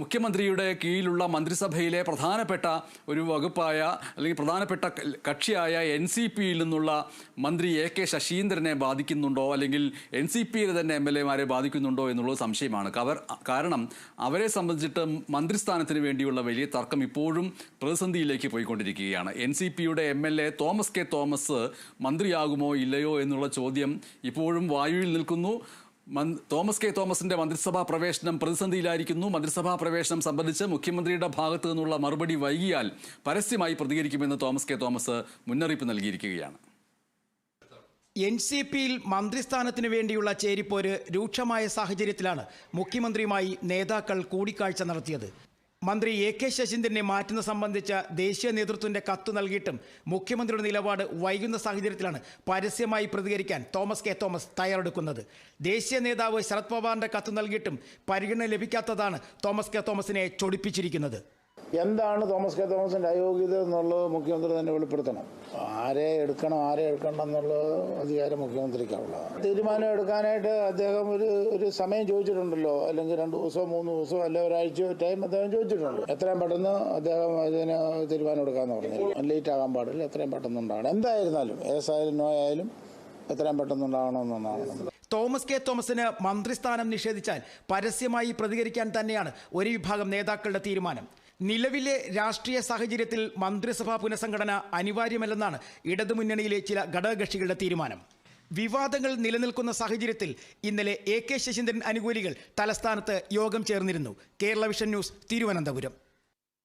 മുഖ്യമന്ത്രിയുടെ കീഴിലുള്ള മന്ത്രിസഭയിലെ പ്രധാനപ്പെട്ട ഒരു വകുപ്പായ അല്ലെങ്കിൽ പ്രധാനപ്പെട്ട കക്ഷിയായ എൻ സി പിയിൽ നിന്നുള്ള മന്ത്രി എ കെ ശശീന്ദ്രനെ ബാധിക്കുന്നുണ്ടോ? അല്ലെങ്കിൽ എൻ സി പിയിലെ തന്നെ എം എൽ എമാരെ ബാധിക്കുന്നുണ്ടോ എന്നുള്ളത് സംശയമാണ്. അവർ കാരണം അവരെ സംബന്ധിച്ചിട്ട് മന്ത്രിസ്ഥാനത്തിന് വേണ്ടിയുള്ള വലിയ തർക്കം ഇപ്പോഴും പ്രതിസന്ധിയിലേക്ക് പോയിക്കൊണ്ടിരിക്കുകയാണ്. എൻ സി പിയുടെ M L A Thomas K Thomas മന്ത്രിയാകുമോ ഇല്ലയോ എന്നുള്ള ചോദ്യം ഇപ്പോഴും വായുവിൽ നിൽക്കുന്നു. തോമസ് കെ തോമസിന്റെ മന്ത്രിസഭാ പ്രവേശനം പ്രതിസന്ധിയിലായിരിക്കുന്നു. മന്ത്രിസഭാ പ്രവേശനം സംബന്ധിച്ച് മുഖ്യമന്ത്രിയുടെ ഭാഗത്തു നിന്നുള്ള മറുപടി വൈകിയാൽ പരസ്യമായി പ്രതികരിക്കുമെന്ന് തോമസ് കെ തോമസ് മുന്നറിയിപ്പ് നൽകിയിരിക്കുകയാണ്. എൻ സി പിയിൽ മന്ത്രിസ്ഥാനത്തിന് വേണ്ടിയുള്ള ചേരിപ്പോര് രൂക്ഷമായ സാഹചര്യത്തിലാണ് മുഖ്യമന്ത്രിയുമായി നേതാക്കൾ കൂടിക്കാഴ്ച നടത്തിയത്. മന്ത്രി എ കെ ശശീന്ദ്രനെ മാറ്റുന്ന സംബന്ധിച്ച ദേശീയ നേതൃത്വത്തിന്റെ കത്ത് നൽകിയിട്ടും മുഖ്യമന്ത്രിയുടെ നിലപാട് വൈകുന്ന സാഹചര്യത്തിലാണ് പരസ്യമായി പ്രതികരിക്കാൻ തോമസ് കെ തോമസ് തയ്യാറെടുക്കുന്നത്. ദേശീയ നേതാവ് ശരത് പവാറിന്റെ കത്ത് നൽകിയിട്ടും പരിഗണന ലഭിക്കാത്തതാണ് തോമസ് കെ തോമസിനെ ചൊടിപ്പിച്ചിരിക്കുന്നത്. എന്താണ് തോമസ് കെ. തോമസിന്റെ അയോഗ്യത എന്നുള്ളത് മുഖ്യമന്ത്രി തന്നെ വെളിപ്പെടുത്തണം. ആരെ എടുക്കണം ആരെ എടുക്കണം എന്നുള്ള അധികാരം മുഖ്യമന്ത്രിക്കാവുള്ളതാണ് തീരുമാനം എടുക്കാനായിട്ട് അദ്ദേഹം ഒരു ഒരു സമയം ചോദിച്ചിട്ടുണ്ടല്ലോ. അല്ലെങ്കിൽ രണ്ട് ദിവസമോ മൂന്ന് ദിവസമോ അല്ലെ ഒരാഴ്ചയോ ടൈം അദ്ദേഹം ചോദിച്ചിട്ടുണ്ട് എത്രയും പെട്ടെന്ന് അദ്ദേഹം അതിന് തീരുമാനം എടുക്കാമെന്ന് പറഞ്ഞു ലേറ്റ് ആകാൻ പാടില്ല. എത്രയും പെട്ടെന്ന് ഉണ്ടാകണം എന്തായിരുന്നാലും ഏസായാലും നോ ആയാലും എത്രയും പെട്ടെന്ന് ഉണ്ടാകണമെന്നാണ് തോമസ് കെ. തോമസിന് മന്ത്രിസ്ഥാനം നിഷേധിച്ചാൽ പരസ്യമായി പ്രതികരിക്കാൻ തന്നെയാണ് ഒരു വിഭാഗം നേതാക്കളുടെ തീരുമാനം. നിലവിലെ രാഷ്ട്രീയ സാഹചര്യത്തിൽ മന്ത്രിസഭാ പുനഃസംഘടന അനിവാര്യമല്ലെന്നാണ് ഇടതുമുന്നണിയിലെ ചില ഘടകകക്ഷികളുടെ തീരുമാനം. വിവാദങ്ങൾ നിലനിൽക്കുന്ന സാഹചര്യത്തിൽ ഇന്നലെ എ കെ ശശീന്ദ്രൻ അനുകൂലികൾ തലസ്ഥാനത്ത് യോഗം ചേർന്നിരുന്നു. Kerala vision news Thiruvananthapuram.